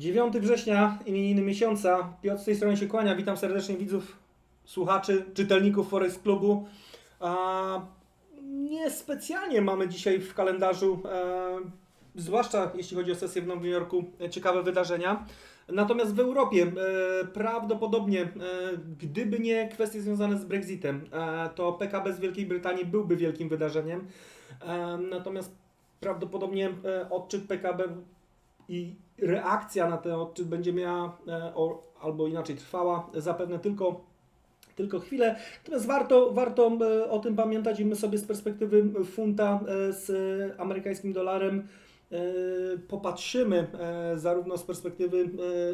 9 września, imieniny miesiąca. Piotr z tej strony się kłania. Witam serdecznie widzów, słuchaczy, czytelników Forest Clubu. A, niespecjalnie mamy dzisiaj w kalendarzu, e, zwłaszcza jeśli chodzi o sesję w Nowym Jorku, e, ciekawe wydarzenia. Natomiast w Europie e, prawdopodobnie, e, gdyby nie kwestie związane z Brexitem, e, to PKB z Wielkiej Brytanii byłby wielkim wydarzeniem. E, natomiast prawdopodobnie e, odczyt PKB i reakcja na ten odczyt będzie miała, e, albo inaczej trwała, zapewne tylko, tylko chwilę. Natomiast warto, warto e, o tym pamiętać i my sobie z perspektywy funta e, z amerykańskim dolarem popatrzymy zarówno z perspektywy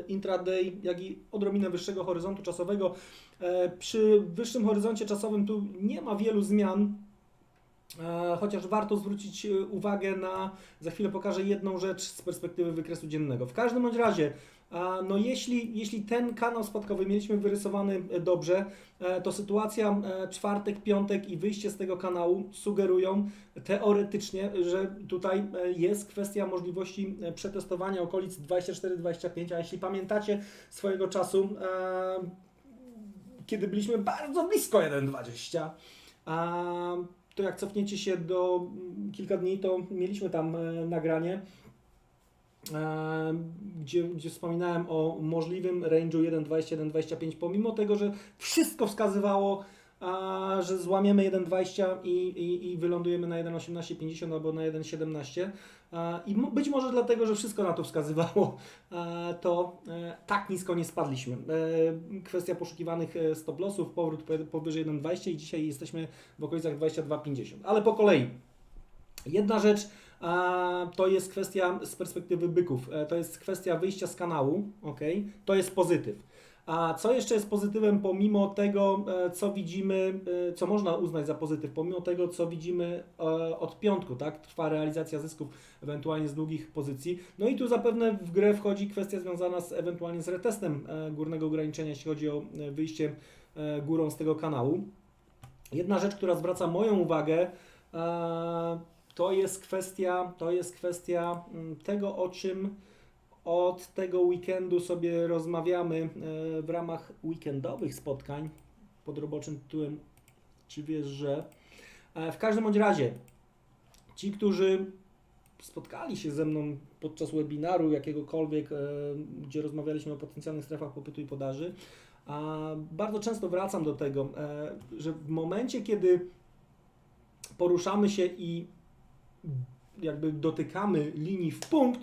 intraday, jak i odrobinę wyższego horyzontu czasowego. Przy wyższym horyzoncie czasowym tu nie ma wielu zmian, Chociaż warto zwrócić e, uwagę na, za chwilę pokażę jedną rzecz z perspektywy wykresu dziennego. W każdym bądź razie, no jeśli, jeśli ten kanał spadkowy mieliśmy wyrysowany e, dobrze, e, to sytuacja e, czwartek, piątek i wyjście z tego kanału sugerują teoretycznie, że tutaj e, jest kwestia możliwości e, przetestowania okolic 24-25, a jeśli pamiętacie swojego czasu, e, kiedy byliśmy bardzo blisko 1,20, a to jak cofniecie się do mm, kilka dni, to mieliśmy tam e, nagranie, e, gdzie, gdzie wspominałem o możliwym range'u 1,20-1,25, pomimo tego, że wszystko wskazywało, a, że złamiemy 1,20 i, i, i wylądujemy na 1,1850 albo na 1,17. A, I być może dlatego, że wszystko na to wskazywało, to e, tak nisko nie spadliśmy. E, Kwestia poszukiwanych e, stop-lossów, powrót po- powyżej 1,20 i dzisiaj jesteśmy w okolicach 22,50. Ale po kolei. Jedna rzecz to jest kwestia z perspektywy byków. To jest kwestia wyjścia z kanału, ok? To jest pozytyw. A co jeszcze jest pozytywem, pomimo tego, e, co widzimy, e, co można uznać za pozytyw, pomimo tego, co widzimy e, od piątku, tak? Trwa realizacja zysków ewentualnie z długich pozycji. No i tu zapewne w grę wchodzi kwestia związana z ewentualnie z retestem górnego ograniczenia, jeśli chodzi o wyjście górą z tego kanału. Jedna rzecz, która zwraca moją uwagę, to jest kwestia, to jest kwestia mm, tego, o czym od tego weekendu sobie rozmawiamy e, w ramach weekendowych spotkań pod roboczym tytułem Czy wiesz, że? E, W każdym bądź razie, ci, którzy spotkali się ze mną podczas webinaru jakiegokolwiek, e, gdzie rozmawialiśmy o potencjalnych strefach popytu i podaży, a bardzo często wracam do tego, że w momencie, kiedy poruszamy się i jakby dotykamy linii w punkt,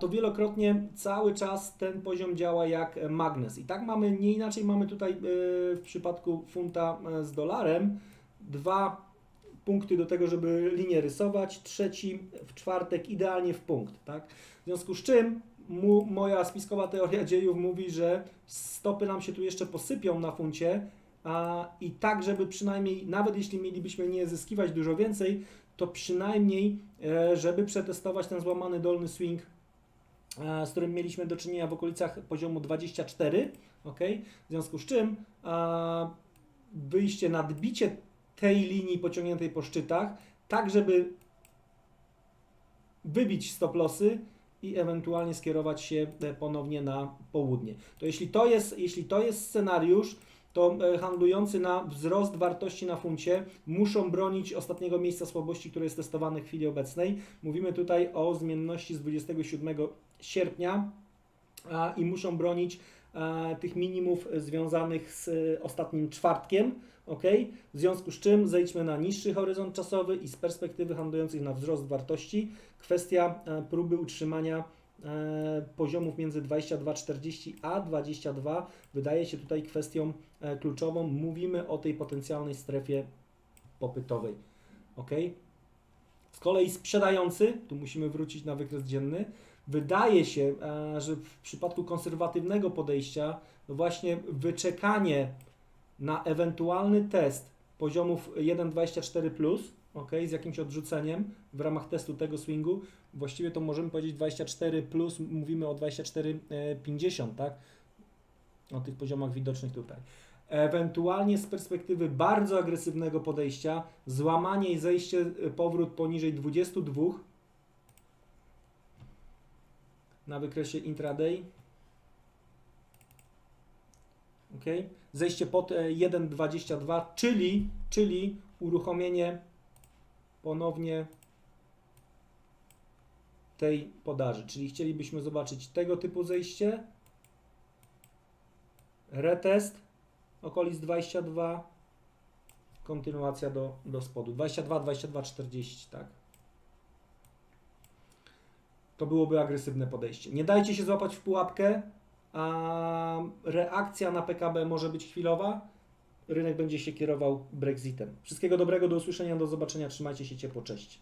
to wielokrotnie cały czas ten poziom działa jak magnes. I tak mamy, nie inaczej mamy tutaj e, w przypadku funta e, z dolarem dwa punkty do tego, żeby linię rysować, trzeci w czwartek idealnie w punkt, tak? W związku z czym mu, moja spiskowa teoria dziejów mówi, że stopy nam się tu jeszcze posypią na funcie, a i tak, żeby przynajmniej, nawet jeśli mielibyśmy nie zyskiwać dużo więcej, to przynajmniej, e, żeby przetestować ten złamany dolny swing, e, z którym mieliśmy do czynienia w okolicach poziomu 24, ok? W związku z czym wyjście, nadbicie tej linii pociągniętej po szczytach, tak żeby wybić stop lossy i ewentualnie skierować się e, ponownie na południe. To jeśli to jest, jeśli to jest scenariusz, to e, handlujący na wzrost wartości na funcie muszą bronić ostatniego miejsca słabości, które jest testowane w chwili obecnej. Mówimy tutaj o zmienności z 27 sierpnia i muszą bronić e, tych minimów związanych z e, ostatnim czwartkiem. ok? W związku z czym zejdźmy na niższy horyzont czasowy i z perspektywy handlujących na wzrost wartości kwestia próby utrzymania poziomów między 22,40 a 22 wydaje się tutaj kwestią e, kluczową. Mówimy o tej potencjalnej strefie popytowej. ok? Z kolei sprzedający, tu musimy wrócić na wykres dzienny, wydaje się, e, że w przypadku konserwatywnego podejścia, no właśnie wyczekanie na ewentualny test poziomów 1,24 plus, ok, z jakimś odrzuceniem w ramach testu tego swingu, właściwie to możemy powiedzieć 24 plus, mówimy o 24,50, tak? O tych poziomach widocznych tutaj. Ewentualnie z perspektywy bardzo agresywnego podejścia, złamanie i zejście, y, powrót poniżej 22, na wykresie intraday. Ok. Zejście pod e, 1,22, czyli, czyli uruchomienie ponownie tej podaży. Czyli chcielibyśmy zobaczyć tego typu zejście. Retest okolic 22. Kontynuacja do, do spodu. 22, 22, 40, tak. To byłoby agresywne podejście. Nie dajcie się złapać w pułapkę, a reakcja na PKB może być chwilowa. Rynek będzie się kierował Brexitem. Wszystkiego dobrego, do usłyszenia, do zobaczenia. Trzymajcie się ciepło, cześć.